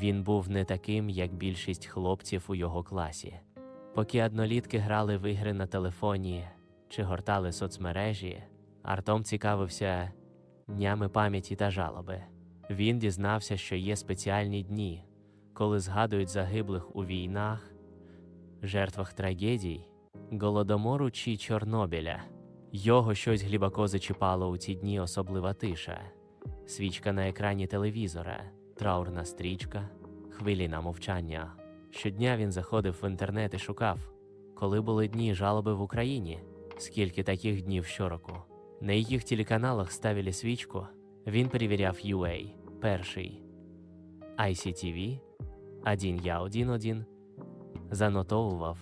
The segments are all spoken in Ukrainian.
Він був не таким, як більшість хлопців у його класі. Поки однолітки грали в ігри на телефоні чи гортали соцмережі, Артом цікавився днями пам'яті та жалоби. Він дізнався, що є спеціальні дні, коли згадують загиблих у війнах, жертвах трагедій, голодомору чи Чорнобиля. Його щось глибоко зачіпало у ці дні особлива тиша, свічка на екрані телевізора, траурна стрічка, хвиліна мовчання. Щодня він заходив в інтернет і шукав, коли були дні жалоби в Україні, скільки таких днів щороку. На їх телеканалах ставили свічку, він перевіряв UA, перший, ICTV, один я один один, занотовував,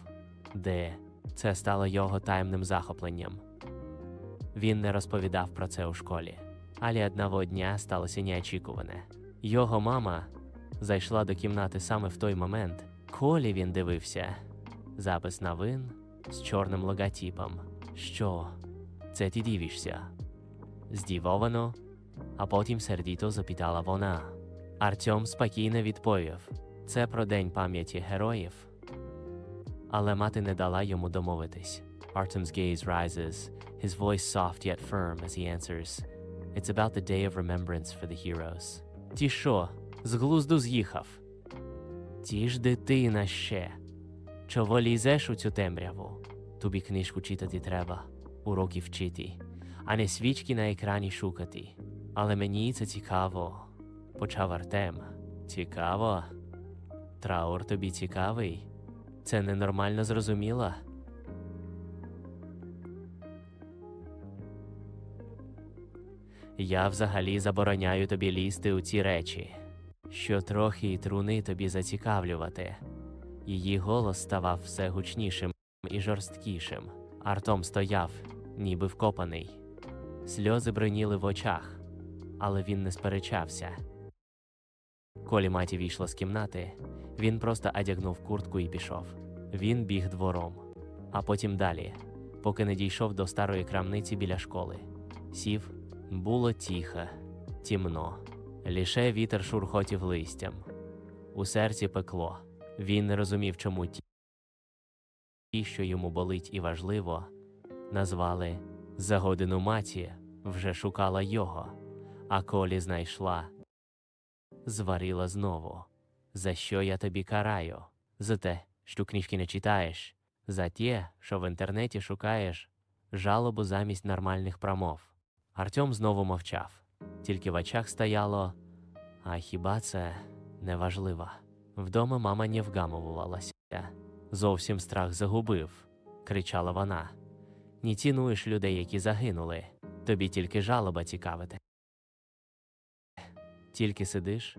де це стало його таємним захопленням. Він не розповідав про це у школі, але одного дня сталося неочікуване. Його мама зайшла до кімнати саме в той момент, коли він дивився запис новин з чорним логотипом. Що це ти дивишся? Здивовано, а потім сердито запитала вона. Артем спокійно відповів: це про День пам'яті героїв. Але мати не дала йому домовитись. Artem's gaze rises, his voice soft yet firm as he answers. It's about the day of remembrance for the heroes. Ті що, з глузду з'їхав? Ті ж дитина ще. Чого лізеш у цю темряву? Тобі книжку читати треба, уроки вчити, а не свічки на екрані шукати. Але мені це цікаво. Почав Артем. Цікаво? Траур тобі цікавий? Це ненормально зрозуміло? Я взагалі забороняю тобі лізти у ці речі, що трохи й труни тобі зацікавлювати. Її голос ставав все гучнішим і жорсткішим. Артом стояв, ніби вкопаний. Сльози бриніли в очах, але він не сперечався. Коли маті війшла з кімнати, він просто одягнув куртку і пішов. Він біг двором, а потім далі, поки не дійшов до старої крамниці біля школи. Сів, було тихо, тімно. Лише вітер шурхотів листям. У серці пекло. Він не розумів, чому ті, що йому болить і важливо, назвали за годину маті вже шукала його, а колі знайшла, зварила знову. За що я тобі караю? За те, що книжки не читаєш, за те, що в інтернеті шукаєш жалобу замість нормальних промов. Артем знову мовчав, тільки в очах стояло, а хіба це неважливо? Вдома мама не вгамовувалася. Зовсім страх загубив, кричала вона. Не цінуєш людей, які загинули, тобі тільки жалоба цікавити. Тільки сидиш,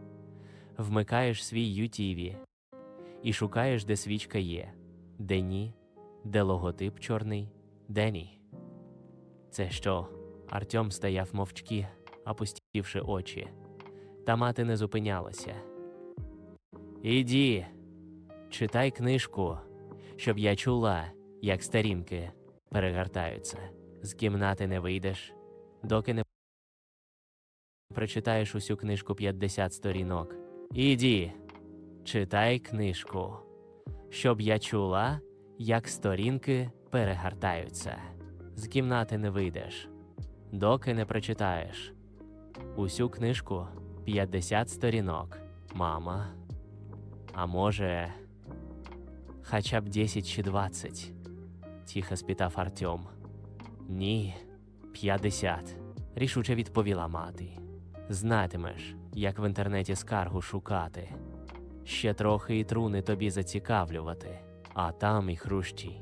вмикаєш свій ютіві і шукаєш, де свічка є, де ні, де логотип чорний, де ні. Це що? Артем стояв мовчки, опустівши очі. Та мати не зупинялася. Іді, читай книжку, щоб я чула, як сторінки перегортаються. З кімнати не вийдеш, доки не прочитаєш усю книжку 50 сторінок. Іді, читай книжку, щоб я чула, як сторінки перегортаються. З кімнати не вийдеш, доки не прочитаєш. Усю книжку 50 сторінок. Мама. А може, хоча б 10 чи 20? Тихо спитав Артем. Ні, 50. Рішуче відповіла мати. Знатимеш, як в інтернеті скаргу шукати. Ще трохи і труни тобі зацікавлювати, а там і хрущі,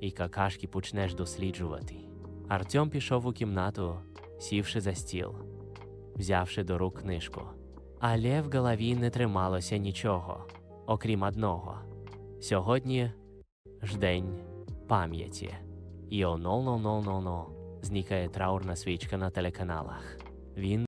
і какашки почнеш досліджувати. Артем пішов у кімнату, сівши за стіл, взявши до рук книжку. Але в голові не трималося нічого, окрім одного. Сьогодні ж день пам'яті. І оно-но-но-но-но зникає траурна свічка на телеканалах. Він